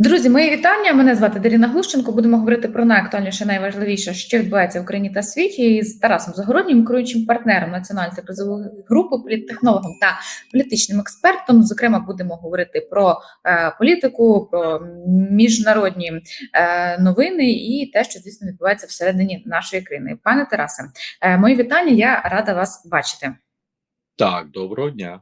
Друзі, мої вітання. Мене звати Даріна Глущенко. Будемо говорити про найактуальніше, найважливіше, що відбувається в Україні та світі з Тарасом Загороднім, керуючим партнером національної та призової групи, політтехнологом та політичним експертом. Зокрема, будемо говорити про е, політику, про міжнародні е, новини і те, що звісно відбувається всередині нашої країни. Пане Тарасе, е, мої вітання. Я рада вас бачити. Так, доброго дня.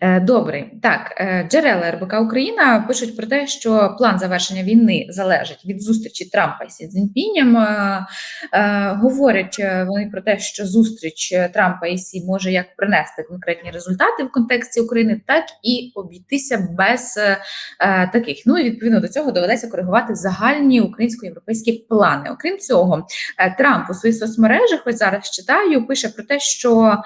Е, Добрий так, е, джерела РБК Україна пишуть про те, що план завершення війни залежить від зустрічі Трампа і Сі Цзіньпінем. Е, Говорять вони про те, що зустріч Трампа і Сі може як принести конкретні результати в контексті України, так і обійтися без таких. Ну і відповідно до цього доведеться коригувати загальні українсько-європейські плани. Окрім цього, Трамп у своїх соцмережах ось зараз читаю, пише про те, що.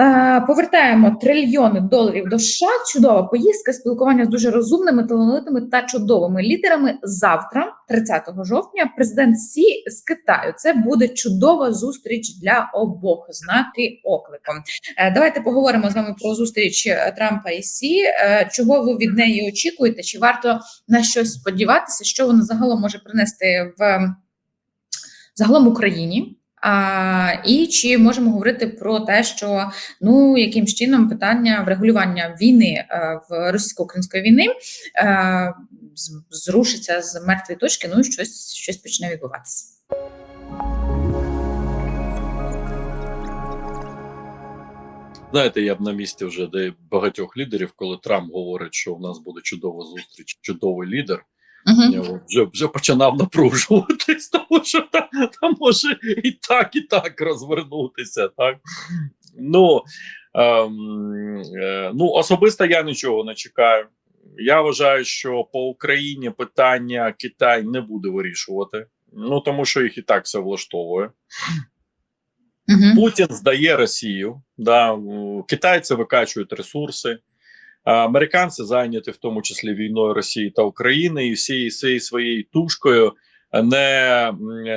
Е, Повертаємо трильйони доларів до США. Чудова поїздка, спілкування з дуже розумними, талановитими та чудовими лідерами. Завтра, 30 жовтня, президент Сі з Китаю. Це буде чудова зустріч для обох. Знаки оклику. Е, Давайте поговоримо з вами про зустріч е, Трампа і Сі. Чого ви від неї очікуєте? Чи варто на щось сподіватися? Що вона загалом може принести в загалом Україні? А, і чи можемо говорити про те, що ну яким чином питання врегулювання війни е, в російсько-української війни е, зрушиться з мертвої точки? Ну і щось, щось почне відбуватися. Знаєте, я б на місці вже де багатьох лідерів, коли Трамп говорить, що в нас буде чудова зустріч, чудовий лідер. Я Угу. от вже, вже починав напружуватись, тому що там, там може і так, і так розвернутися. Так? Ну, ем, е, ну, особисто я нічого не чекаю. Я вважаю, що по Україні питання Китай не буде вирішувати. Ну тому що їх і так все влаштовує. Угу. Путін здає Росію, да, китайці викачують ресурси, американці зайняті в тому числі війною Росії та України, і всією всією своєю тушкою не,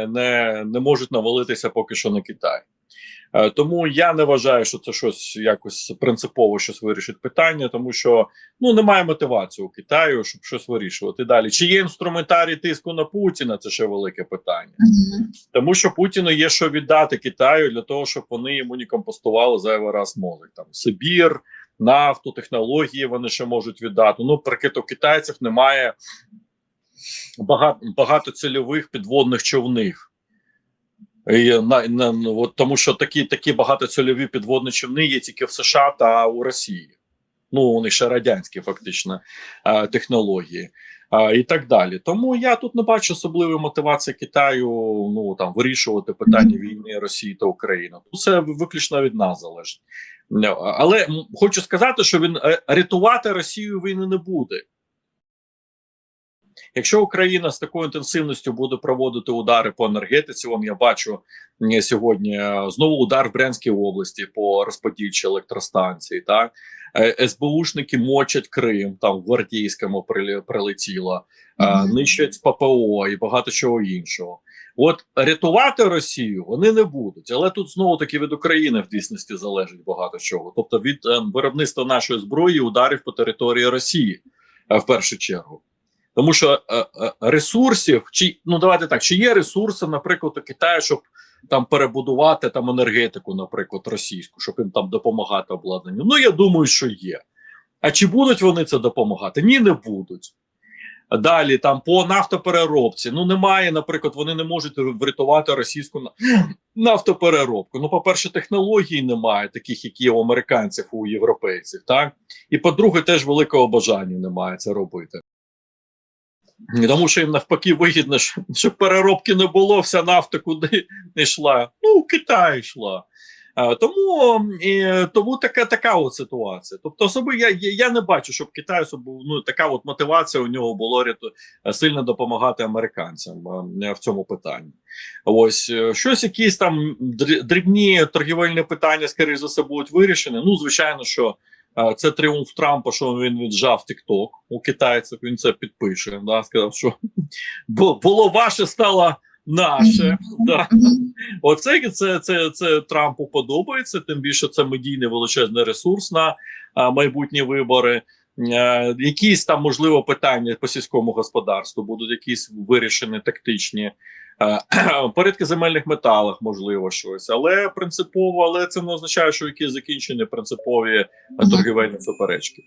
не, не можуть навалитися поки що на Китай. Е, Тому я не вважаю, що це щось якось принципово щось вирішить питання, тому що ну немає мотивації у Китаю, щоб щось вирішувати далі. Чи є інструментарій тиску на Путіна? Це ще велике питання. Угу. Тому що Путіну є що віддати Китаю для того, щоб вони йому не компостували зайвий раз мозок. Там Сибір, нафту, технології вони ще можуть віддати. Ну, прикид у китайців немає багато, багатоцільових підводних човнів. І на, на, ну, от, тому що такі, такі багатоцільові підводні човни є тільки в США та у Росії. Ну, у них ще радянські фактично е, технології а, і так далі. Тому я тут не бачу особливої мотивації Китаю ну там вирішувати питання війни Росії та України. Це виключно від нас залежить. Ну, Але хочу сказати, що він е, рятувати Росію війни не буде. Якщо Україна з такою інтенсивністю буде проводити удари по енергетиці, вон я бачу сьогодні е, знову удар в Брянській області по розподільчій електростанції. Так Е, СБУшники мочать Крим, там в Гвардійському прилетіло, е, Мгм. нищать ППО і багато чого іншого. От рятувати Росію вони не будуть, але тут знову таки від України в дійсності залежить багато чого. Тобто від е, виробництва нашої зброї ударів по території Росії е, в першу чергу. Тому що е, е, ресурсів, чи ну давайте так, чи є ресурси, наприклад, у Китаю, щоб там перебудувати там енергетику, наприклад, російську, щоб їм там допомагати обладнанню. Ну я думаю, що є. А чи будуть вони це допомагати? Ні, не будуть. Далі там по нафтопереробці. Ну немає, наприклад, вони не можуть врятувати російську нафтопереробку. Ну, по-перше, технологій немає, таких, як є у американців, у європейців. Так і по-друге, теж великого бажання немає це робити. Тому що їм навпаки вигідно, щоб, переробки не було, вся нафта куди не йшла. Ну, в Китай йшла. Тому тому така така от ситуація. Тобто, особи я, я, не бачу, щоб Китай ну, така от мотивація у нього було ряту, сильно допомагати американцям в цьому питанні. Ось е, щось, якісь там дрібні торгівельні питання, скоріше за все, будуть вирішені. Ну, звичайно, що Це тріумф Трампа, що він віджав TikTok у китайців. Він це підпише. Да, сказав, що бу- було ваше, стало наше. Да. Оце це, це, це Трампу подобається. Тим більше це медійний величезний ресурс на а, майбутні вибори. Е, якісь там можливо питання по сільському господарству будуть якісь вирішені тактичні. Е, порядки земельних металах, можливо, щось, але принципово, але це не означає, що якісь закінчені принципові торгівельні суперечки.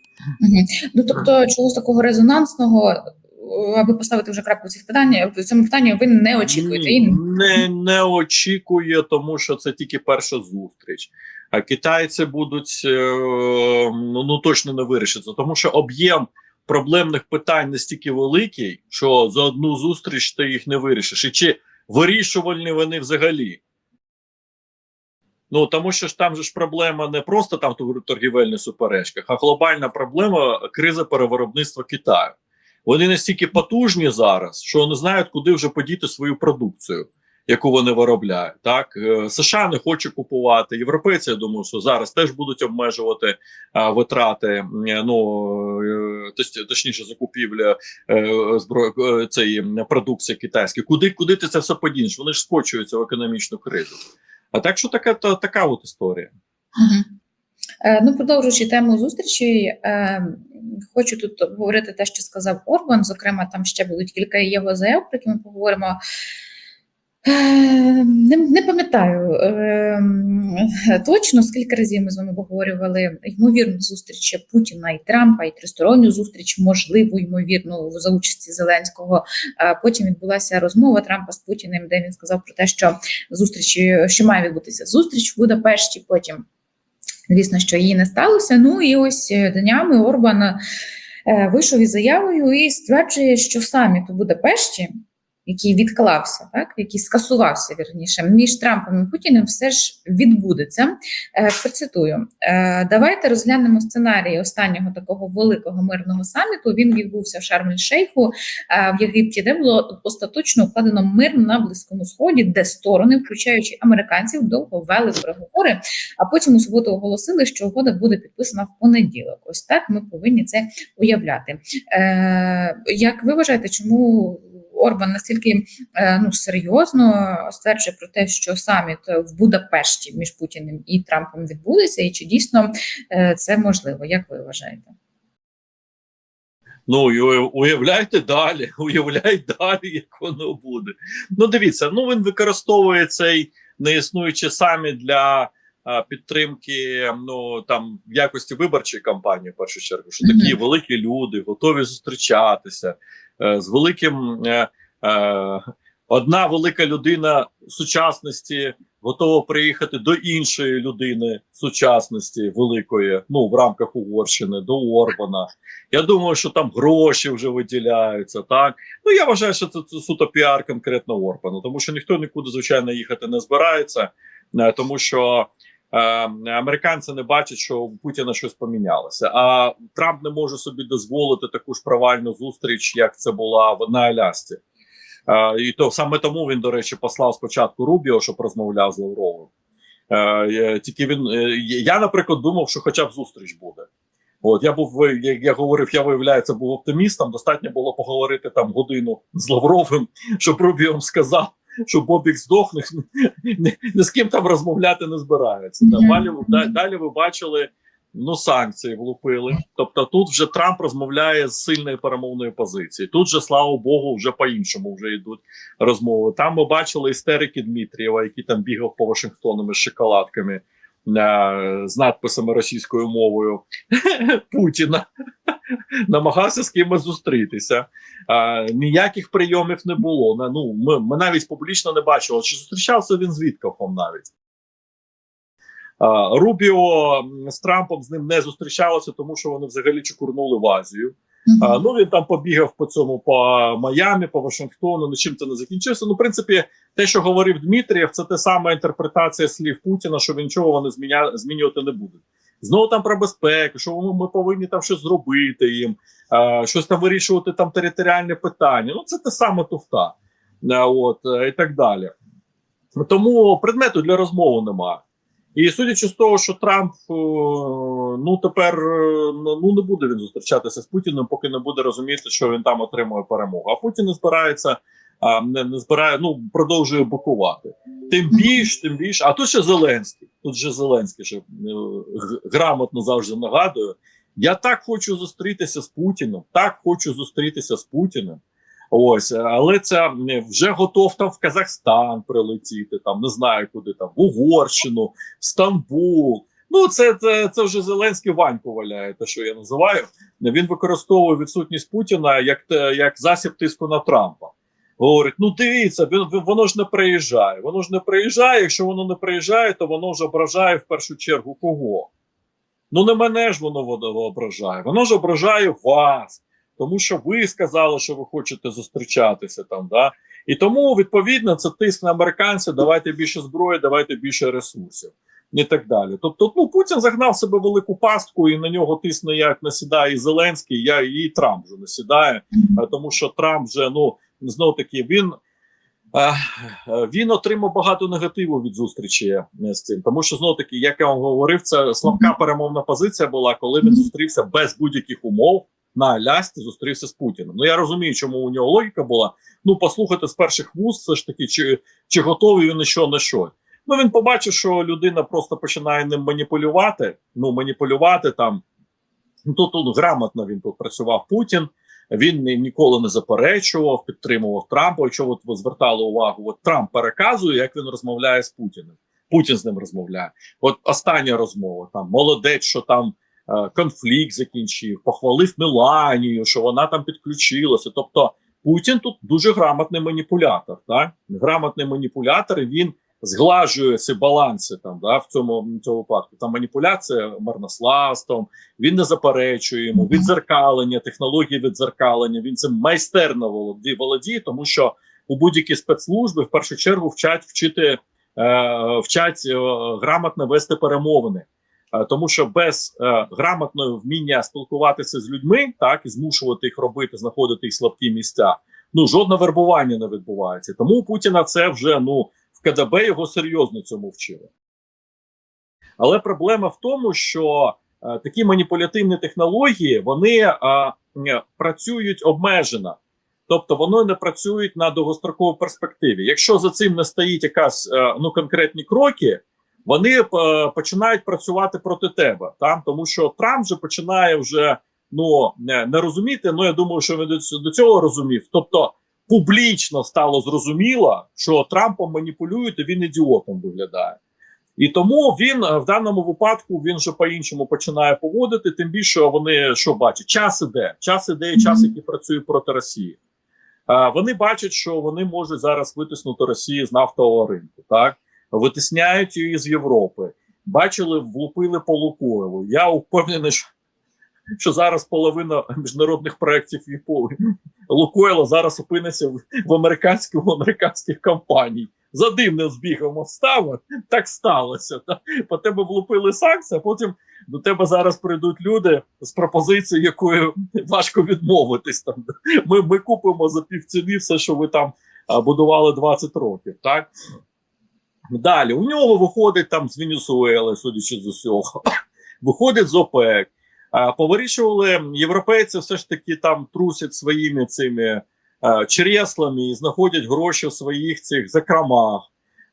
Ну тобто, чогось такого резонансного, е, аби поставити вже крапку в цих питаннях, в цьому питанні ви не очікуєте. Ні, не, не очікує, тому що це тільки перша зустріч. А китайці будуть е, ну, ну точно не вирішиться, тому що об'єм проблемних питань настільки великий, що за одну зустріч ти їх не вирішиш. І чи вирішувальні вони взагалі? Ну тому що ж там же ж проблема не просто там в торгівельних суперечках, а глобальна проблема криза перевиробництва Китаю. Вони настільки потужні зараз, що не знають, куди вже подіти свою продукцію, яку вони виробляють. Так Е, США не хоче купувати. Європейці, я думаю, що зараз теж будуть обмежувати а, витрати. е, Ну е, точніше, закупівля зброї цієї продукції китайської. Куди куди ти це все подінеш? Вони ж скочуються в економічну кризу. А так що така та така от історія. Ну, продовжуючи тему зустрічі, хочу тут обговорити те, що сказав Орбан. Зокрема, там ще будуть кілька його заяв, про які ми поговоримо. Е, Не, не пам'ятаю е, точно, скільки разів ми з вами обговорювали ймовірну зустріч Путіна і Трампа, і тристоронню зустріч, можливу, ймовірну, за участі Зеленського. Потім відбулася розмова Трампа з Путіним, де він сказав про те, що зустрічі, що має відбутися зустріч в Будапешті. Потім, звісно, що її не сталося. Ну і ось днями Орбан е, вийшов із заявою і стверджує, що саміт у Будапешті, який відклався, так який скасувався вірніше, між Трампом і Путіним, все ж відбудеться. Е, Процитую: Е, давайте розглянемо сценарій останнього такого великого мирного саміту. Він відбувся в Шарм-ель-Шейху е, в Єгипті, де було остаточно укладено мир на близькому сході, де сторони, включаючи американців, довго вели переговори. А потім у суботу оголосили, що угода буде підписана в понеділок. Ось так ми повинні це уявляти. Е, як ви вважаєте, чому Орбан настільки е, ну серйозно стверджує про те, що саміт в Будапешті між Путіним і Трампом відбудеться, і чи дійсно е, це можливо? Як ви вважаєте? Ну і уявляйте далі, уявляй далі, як воно буде. Ну, дивіться, ну він використовує цей неіснуючий саміт для а, підтримки ну там якості виборчої кампанії, в першу чергу, що такі великі люди готові зустрічатися з великим. Е, е, одна велика людина сучасності готова приїхати до іншої людини сучасності великої, ну в рамках Угорщини, до Орбана. Я думаю, що там гроші вже виділяються. Так ну я вважаю, що це, це суто піар конкретно Орбана, тому що ніхто нікуди звичайно їхати не збирається, е, тому що. Е, Американці не бачать, що у Путіна щось помінялося. А Трамп не може собі дозволити таку ж провальну зустріч, як це була в- на Алясці. Е, і то саме тому він, до речі, послав спочатку Рубіо, щоб розмовляв з Лавровим. Е, тільки він я, наприклад, думав, що хоча б зустріч буде. От я був, як я говорив, я виявляється, був оптимістом. Достатньо було поговорити там годину з Лавровим, щоб Рубіо сказав, що Бобік здохне, ні, з ким там розмовляти не збирається. Мгм. Далі, далі ви бачили. Ну, санкції влупили. Тобто тут вже Трамп розмовляє з сильної перемовної позиції. Тут же, слава Богу, вже по-іншому вже йдуть розмови. Там ми бачили істерики Дмитрієва, який там бігав по Вашингтону з шоколадками е, з надписами російською мовою Путіна. Намагався з кимось зустрітися. А, ніяких прийомів не було. Ну, ми, ми навіть публічно не бачили, чи зустрічався він з Віткофом навіть. А, Рубіо з Трампом з ним не зустрічалося, тому що вони взагалі чекурнули в Азію. А, ну він там побігав по цьому по Майамі, по Вашингтону. Нічим це не закінчився. Ну, в принципі, те, що говорив Дмитрієв, це те сама інтерпретація слів Путіна, що він нічого вони зміня... змінювати не будуть. Знову там про безпеку, що ми, повинні там щось зробити їм, щось там вирішувати там територіальне питання. Ну, це те саме туфта. От, е, і так далі. Тому предмету для розмови немає. І судячи з того, що Трамп е, ну тепер е, ну не буде він зустрічатися з Путіним, поки не буде розуміти, що він там отримує перемогу. А Путін не збирається, а, не, не збирає, ну продовжує бокувати. Тим більш, тим більш, а тут ще Зеленський. Тут же Зеленський ще е, грамотно завжди нагадує. Я так хочу зустрітися з Путіним, так хочу зустрітися з Путіним. Ось, але це м, вже готов там в Казахстан прилетіти, там не знаю куди там, в Угорщину, в Стамбул. Ну, це, це, це вже Зеленський Ваньку валяє, те, що я називаю. Він використовує відсутність Путіна як, як засіб тиску на Трампа. Говорить: ну дивіться, воно ж не приїжджає. Воно ж не приїжджає. Якщо воно не приїжджає, то воно ж ображає в першу чергу кого? Ну не мене ж воно ображає. Воно ж ображає вас, тому що ви сказали, що ви хочете зустрічатися там. Да? І тому, відповідно, це тиск на американців. Давайте більше зброї, давайте більше ресурсів. І так далі. Тобто, ну Путін загнав себе велику пастку, і на нього тисне як насідає і Зеленський, я і Трамп вже насідає, тому що Трамп вже ну знов таки він. е, Він отримав багато негативу від зустрічі е, з цим, тому що знов таки, як я вам говорив, це слабка перемовна позиція була, коли він зустрівся без будь-яких умов на Алясці, зустрівся з Путіним. Ну я розумію, чому у нього логіка була. Ну послухати з перших вуст, все ж таки, чи, чи готовий він на що на що. Ну він побачив, що людина просто починає ним маніпулювати. Ну маніпулювати там. Ну тут, тут грамотно він тут працював Путін. Він ніколи не заперечував, підтримував Трампа. Якщо от ви звертали увагу, от Трамп переказує, як він розмовляє з Путіним. Путін з ним розмовляє. От остання розмова там молодець, що там е, конфлікт закінчив, похвалив Меланію, що вона там підключилася. Тобто Путін тут дуже грамотний маніпулятор. Так? Грамотний маніпулятор, і він зглажує ці баланси там, да, в цьому, цьому випадку. Там маніпуляція марнославством, він не заперечує йому відзеркалення, технології відзеркалення. Він цим майстерно володіє, володіє, тому що у будь-які спецслужби в першу чергу вчать вчити е, вчать е, грамотно вести перемовини. Е, Тому що без е, грамотного вміння спілкуватися з людьми, так і змушувати їх робити, знаходити їх слабкі місця. Ну жодне вербування не відбувається. Тому у Путіна це вже ну КДБ його серйозно цьому вчили. Але проблема в тому, що е, такі маніпулятивні технології вони е, працюють обмежено. Тобто вони не працюють на довгостроковій перспективі. Якщо за цим не стоїть якась е, ну конкретні кроки, вони починають працювати проти тебе. Там тому, що Трамп вже починає вже ну не, розуміти. Ну я думаю, що він до цього розумів. Тобто публічно стало зрозуміло, що Трампом маніпулюють, і він ідіотом виглядає. І тому він е, в даному випадку він вже по-іншому починає поводити. Тим більше вони що бачать? Час іде, час іде, і час, який працює проти Росії. А, вони бачать, що вони можуть зараз витиснути Росію з нафтового ринку. Так витисняють її з Європи. Бачили, влупили по Лукойлу. Я впевнений, що, що зараз половина міжнародних проєктів ЄПО Лукойла зараз опиниться в, в американських, американських компаній. За дивним збігом обставин так сталося. Та? По тебе влупили санкції, а потім до тебе зараз прийдуть люди з пропозицією, якою важко відмовитись. Там ми, ми купимо за півціни все, що ви там будували 20 років. Так далі у нього виходить там з Венесуели, судячи з усього, виходить з ОПЕК. Повирішували європейці, все ж таки там трусять своїми цими а, чреслами і знаходять гроші в своїх цих закромах,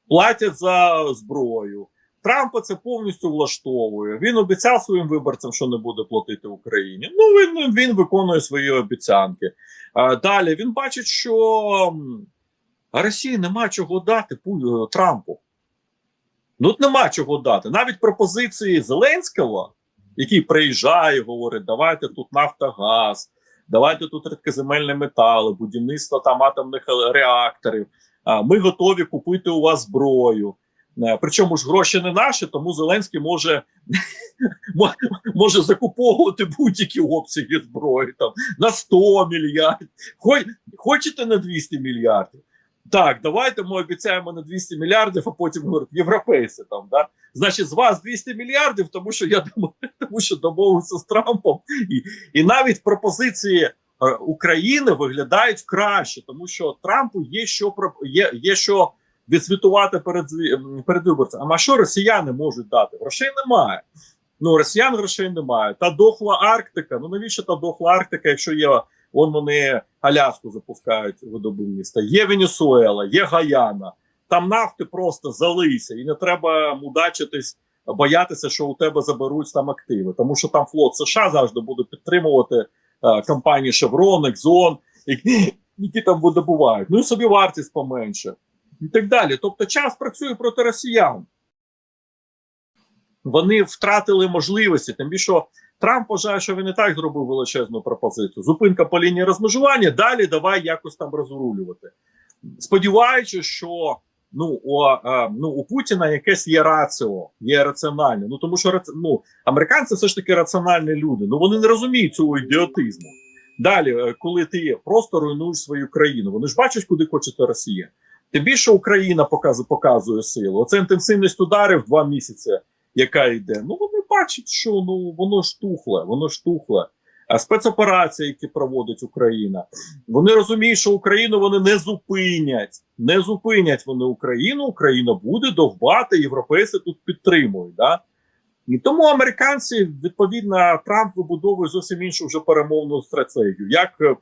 платять за зброю. Трампа це повністю влаштовує. Він обіцяв своїм виборцям, що не буде платити Україні. Ну він, він виконує свої обіцянки. Далі він бачить, що Росії нема чого дати е, Трампу. Ну, нема чого дати. Навіть пропозиції Зеленського, який приїжджає, говорить: давайте тут Нафтогаз, давайте тут рідкоземельні метали, будівництво там атомних реакторів. Ми готові купити у вас зброю. Е, Причому ж гроші не наші, тому Зеленський може, може закуповувати будь-які обсяги зброї там на 100 мільярдів. Хо- Хочете на 200 мільярдів? Так, давайте ми обіцяємо на 200 мільярдів, а потім говорять, європейці там, да? Значить, з вас 200 мільярдів, тому що я тому що домовився з Трампом. І, і навіть пропозиції е, України виглядають краще, тому що Трампу є що є, є що відсвітувати перед перед виборцями. А що росіяни можуть дати? Грошей немає. Ну, росіян грошей немає. Та дохла Арктика. Ну навіщо та дохла Арктика, якщо є Вон вони Аляску запускають видобувництво. Є Венесуела, є Гаяна. Там нафти просто залися, і не треба мудачитись боятися, що у тебе заберуть там активи, тому що там флот США завжди буде підтримувати е, компанії Chevron, Exxon, які, які там видобувають. Ну і собі вартість поменше. І так далі. Тобто час працює проти росіян. Вони втратили можливості, тим більше Трамп вважає, що він і так зробив величезну пропозицію. Зупинка по лінії розмежування, далі давай якось там розрулювати. Сподіваючись, що ну, у, е, ну, у Путіна якесь є раціо, є раціональне. Ну тому що ну, американці все ж таки раціональні люди. Ну вони не розуміють цього ідіотизму. Далі, е, коли ти просто руйнуєш свою країну, вони ж бачать, куди хоче Росія. Тим більше Україна показує, показує силу. Оце інтенсивність ударів два місяці, яка йде. Ну вони бачать, що ну воно штухле, воно штухле. А спецоперації, які проводить Україна, вони розуміють, що Україну вони не зупинять. Не зупинять вони Україну. Україна буде довбати, європейці тут підтримують. Да? І тому американці, відповідно, Трамп вибудовує зовсім іншу вже перемовну стратегію. Як е,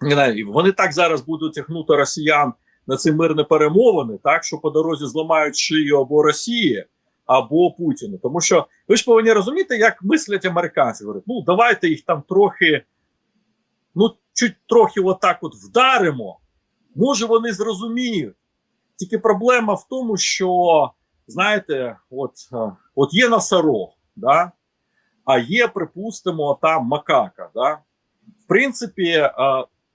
не знаю, вони так зараз будуть тягнути росіян на ці мирні перемовини, так що по дорозі зламають шию або Росії, або Путіну. Тому що ви ж повинні розуміти, як мислять американці. Говорять, ну давайте їх там трохи, ну чуть трохи отак от вдаримо. Може, вони зрозуміють. Тільки проблема в тому, що знаєте, от, е, от є носорог, да? а є, припустимо, там макака. Да? В принципі, е,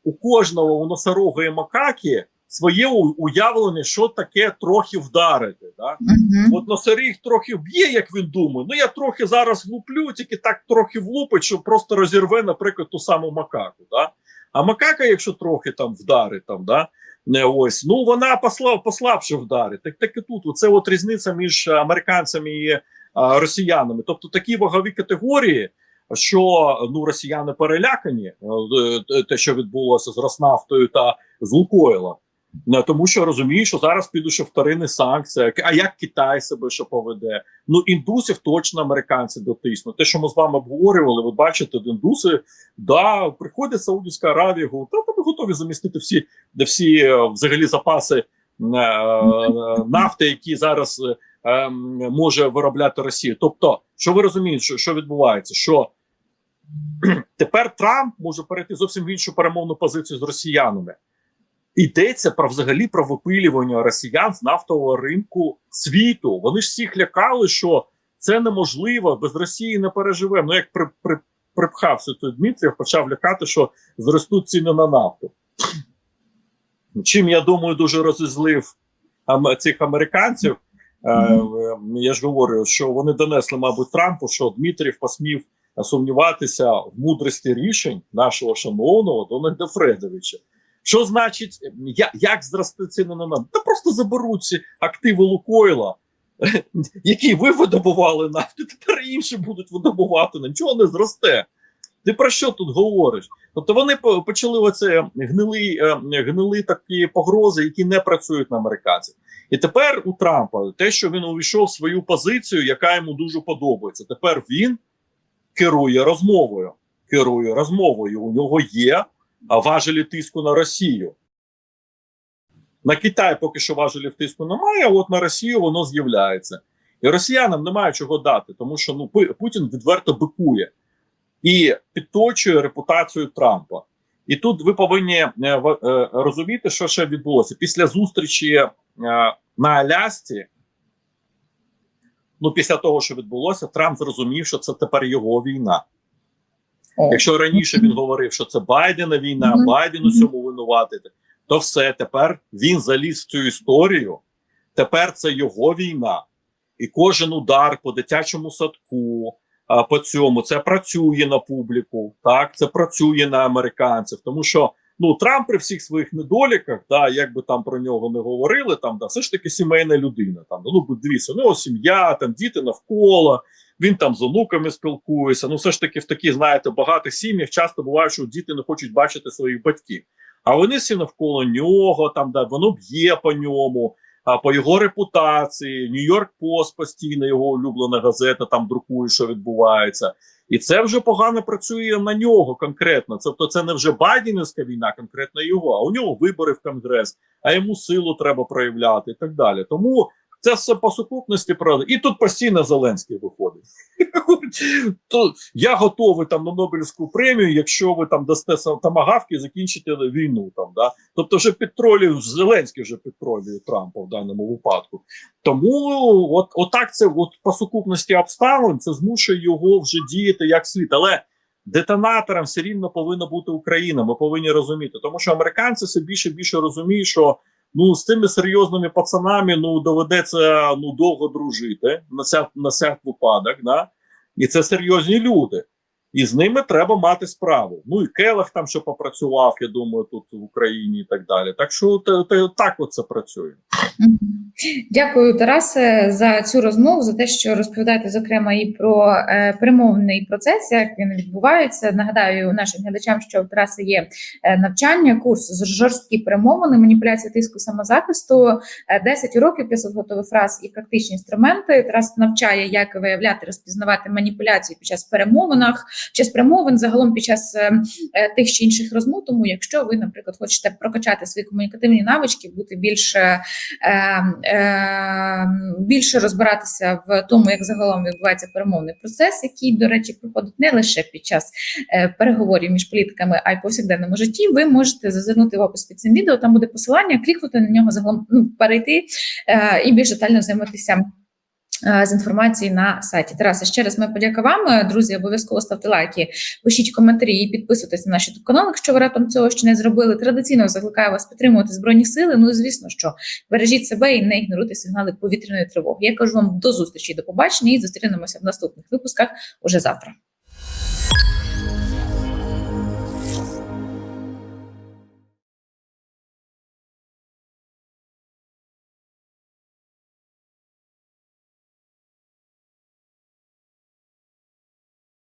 у кожного у носорога і макаки своє уявлення, що таке трохи вдарити. Да? Мгм. От носоріг трохи б'є, як він думає. Ну я трохи зараз влуплю, тільки так трохи влупить, що просто розірве, наприклад, ту саму макаку. Да? А макака, якщо трохи там вдарить, там, да, не ось, ну вона посла, послабше вдарить. Так, так і тут. Оце от різниця між американцями і а, росіянами. Тобто такі вагові категорії, що ну росіяни перелякані, е, е, те, що відбулося з Роснавтою та з Лукойлом. Не, Тому що розумієш, що зараз підуть ще вторинні санкції. А як Китай себе що поведе? Ну індусів точно американці дотиснуть. Те, що ми з вами обговорювали, ви бачите, індуси да приходить Саудівська Аравія, говорить, та ми готові замістити всі, всі е, взагалі запаси е, нафти, які зараз е, е, може виробляти Росія. Тобто, що ви розумієте, що, що відбувається? Що тепер Трамп може перейти зовсім в іншу перемовну позицію з росіянами. Йдеться про взагалі про випилювання росіян з нафтового ринку світу. Вони ж всіх лякали, що це неможливо, без Росії не переживемо. Ну як при, при, припхався той Дмитрів, почав лякати, що зростуть ціни на нафту. Чим я думаю, дуже розізлив цих американців. Е, е, я ж говорю, що вони донесли, мабуть, Трампу, що Дмитрів посмів сумніватися в мудрості рішень нашого шановного Дональда Фредовича. Що значить, я, як зрости ціни на нафту? Та просто заберуть ці активи Лукойла, які ви видобували нафту, тепер інші будуть видобувати, нічого не зросте. Ти про що тут говориш? Тобто вони почали оце гнили, е, гнили такі погрози, які не працюють на американців. І тепер у Трампа те, що він увійшов в свою позицію, яка йому дуже подобається. Тепер він керує розмовою. Керує розмовою. У нього є важелі тиску на Росію. На Китай поки що важелів тиску немає, а от на Росію воно з'являється. І росіянам немає чого дати, тому що ну Путін відверто бикує і підточує репутацію Трампа. І тут ви повинні е, в- е, розуміти, що ще відбулося після зустрічі е, на Алясці. Ну, після того, що відбулося, Трамп зрозумів, що це тепер його війна. Якщо раніше він говорив, що це Байдена війна. Байден у цьому винуватий, то все тепер він заліз в цю історію. Тепер це його війна, і кожен удар по дитячому садку, по цьому це працює на публіку, так це працює на американців, тому що. Ну, Трамп при всіх своїх недоліках, да, як би там про нього не говорили, там да, все ж таки сімейна людина. Там ну дивіться, у нього сім'я, там діти навколо, він там з онуками спілкується. Ну, все ж таки, в таких, знаєте, багатих сім'ях часто буває, що діти не хочуть бачити своїх батьків. А вони всі навколо нього, там да, воно б'є по ньому, а по його репутації. Нью-Йорк Пост постійно його улюблена газета там друкує, що відбувається. І це вже погано працює на нього конкретно. Тобто, це не вже Байденівська війна, конкретно його, а у нього вибори в Конгрес, а йому силу треба проявляти і так далі. Тому Це все по сукупності правда. І тут постійно Зеленський виходить. То я готовий там на Нобелівську премію, якщо ви там дасте тамагавки і закінчите війну. Там да тобто, вже підтролює Зеленський вже підтролює Трампа в даному випадку. Тому от отак це от по сукупності обставин це змушує його вже діяти як слід. Але детонатором все рівно повинна бути Україна. Ми повинні розуміти, тому що американці все більше і більше розуміють, що ну з тими серйозними пацанами ну доведеться ну довго дружити на ся на всяк випадок. Да? І це серйозні люди. І з ними треба мати справу. Ну і Келех там ще попрацював, я думаю, тут в Україні і так далі. Так що те, те, так от це працює. Дякую, Тарасе, за цю розмову, за те, що розповідаєте, зокрема, і про е, перемовний процес, як він відбувається. Нагадаю нашим глядачам, що в Тараси є е, навчання, курс з жорсткі перемовини, маніпуляції тиску самозахисту, е, 10 уроків, 500 готових фраз і практичні інструменти. Тарас навчає, як виявляти, розпізнавати маніпуляції під час перемовинах, під час перемовин, загалом під час е, е, тих чи інших розмов. Тому, якщо ви, наприклад, хочете прокачати свої комунікативні навички, бути більш е, більше розбиратися в тому, як загалом відбувається перемовний процес, який, до речі, проходить не лише під час переговорів між політиками, а й повсякденному житті. Ви можете зазирнути в опис під цим відео. Там буде посилання, клікнути на нього загалом ну, перейти і більш детально знайомитися. Е, З інформації на сайті Тараса, ще раз ми подяка вам. Е, Друзі, обов'язково ставте лайки, пишіть коментарі і підписуйтесь на наш YouTube канал, якщо ви раптом цього ще не зробили. Традиційно закликаю вас підтримувати збройні сили. Ну і звісно, що бережіть себе і не ігноруйте сигнали повітряної тривоги. Я кажу вам до зустрічі, до побачення і зустрінемося в наступних випусках уже завтра.